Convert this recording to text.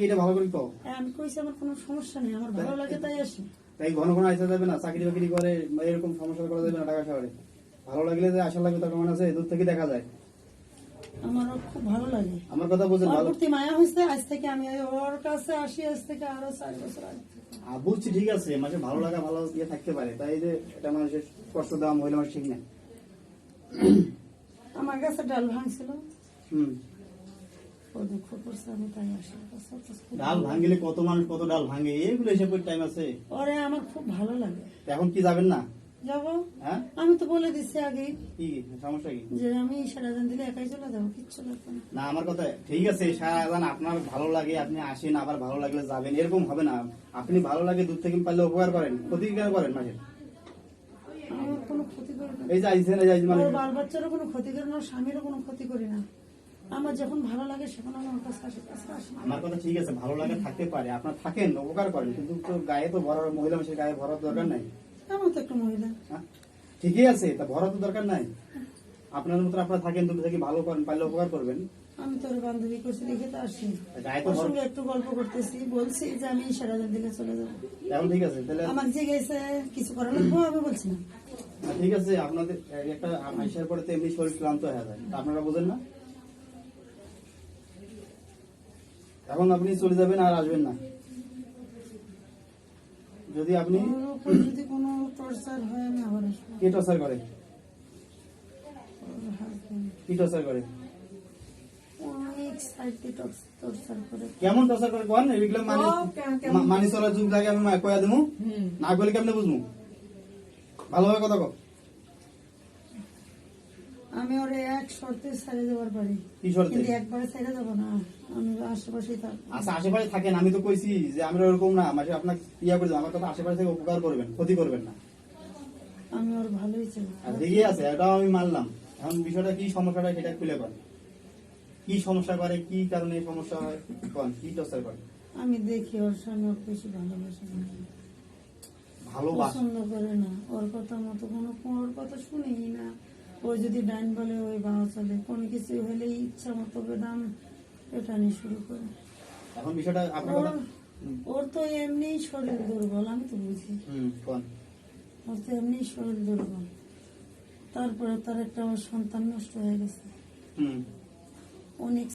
কি এটা ভালো করে কও হ্যাঁ, আমি কইছি আমার কোনো সমস্যা নেই আমার ভালো লাগে তাই আসি। তাই ঘন ঘন আসা যাবে না চাকরি বাকরি করে এরকম সমস্যা করা যাবে না ঢাকা শহরে। ভালো লাগলে যে আশা লাগবে তার প্রমাণ আছে দূর থেকে দেখা যায়। আমারও খুব ভালো লাগে। আমার কথা বুঝেন ভালো মায়া হয়েছে আজ থেকে আমি ওর কাছে আসি আজ থেকে আরও চার বছর আগে। বুঝছি ঠিক আছে। মাঝে ভালো লাগা ভালো ইয়ে থাকতে পারে। তাই যে এটা মানুষের কষ্ট দেওয়া মহিলা ঠিক না। আমার কাছে ডাল ভাঙছিল। হম। ও দুঃখ করছে আমি তাই আসি। ওর কাছে। ওর কাছে খুব ডাল ভাঙলে কত মানুষ কত ডাল ভাঙে? এগুলো এসে টাইম আছে। ওরে আমার খুব ভালো লাগে। তো এখন কি যাবেন না? যাব? হ্যাঁ? আমি তো বলে আগে। কি সমস্যা কি? যে আমি দিলে একাই চলে যাব কিচ্ছু লাগবে না। না আমার কথা ঠিক আছে আপনার ভালো লাগে আপনি আসেন আবার ভালো লাগলে যাবেন এরকম হবে না। আপনি ভালো লাগে দূর থেকে পারলে উপকার করেন। ক্ষতি কেন করেন মাঝে? আমার কোনো ক্ষতি করবে না। এই যে আইসেন এই যে মানে বাল বাচ্চারও কোনো ক্ষতি করি না স্বামীরও কোনো ক্ষতি করি না। আমার যখন ভালো লাগে সেখন আমি ওর কাছে আসি কাছে আসি আমার কথা ঠিক আছে ভালো লাগে থাকতে পারে আপনার থাকেন উপকার করেন কিন্তু তো গায়ে তো মহিলা মানুষের গায়ে ভরার দরকার নাই। আমার তো একটা মহিলা। হ্যাঁ? ঠিকই আছে তা ভরা তো দরকার নাই। আপনার মতো আপনারা থাকেন দূর থেকে ভালো করেন পারলে উপকার করবেন। আমি তোর বান্ধবী করছি দেখে তো আসি সঙ্গে একটু গল্প করতেছি বলছি যে আমি সারাদিন দিলে চলে যাব। এখন ঠিক আছে তাহলে আমার যে গেছে কিছু লাগবো আমি বলছি না। হ্যাঁ, ঠিক আছে আপনাদের একটা আইসার পরে তো এমনি শরীর ক্লান্ত হয়ে যায় আপনারা বোঝেন না? এখন আপনি চলে যাবেন আর আসবেন না। যদি আপনি যদি কোনো টর্চার হয় আমি আবার আসব। কে টর্চার করে? কি টর্চার করে? কেমন টর্চার করে কোন? এগুলো মানে মানি চলার যুগ লাগে আমি কয়া দেবো না বলে কেমনে বুঝব? ভালোভাবে কথা কও। আমি ওরে এক শর্তে ছেড়ে যাবার পারি। কি শর্তে? কিন্তু একবারে ছেড়ে যাব না। আমি আশেপাশেই থাকব আচ্ছা আশেপাশে থাকেন আমি তো কইছি যে আমরা ওরকম না। মানে আপনাকে ইয়া করে দেবো। আমার কথা আশেপাশে থেকে উপকার করবেন ক্ষতি করবেন না। আমি ওর ভালোই চাই। আর ঠিকই আছে এটাও আমি মানলাম। এখন বিষয়টা কি সমস্যাটা সেটা খুলে কর কি সমস্যা করে কি কারণে সমস্যা হয়? কোন কি টর্চার করে? আমি দেখি ওর স্বামী ওর বেশি ভালোবাসে না ভালোবাস। পছন্দ করে না। ওর কথা মতো কোনো ওর কথা শুনেই না। ওই যদি ডাইন বলে ওই বাবা চলে কোনো কিছু হলেই ইচ্ছা মতো বেদাম পেটানি শুরু করে। এখন বিষয়টা আপনার ওর ওর তো এমনি শরীর দুর্বল আমি তো বুঝি। ওর তো এমনি শরীর দুর্বল। তারপরে তার একটা আমার সন্তান নষ্ট হয়ে গেছে। অনেক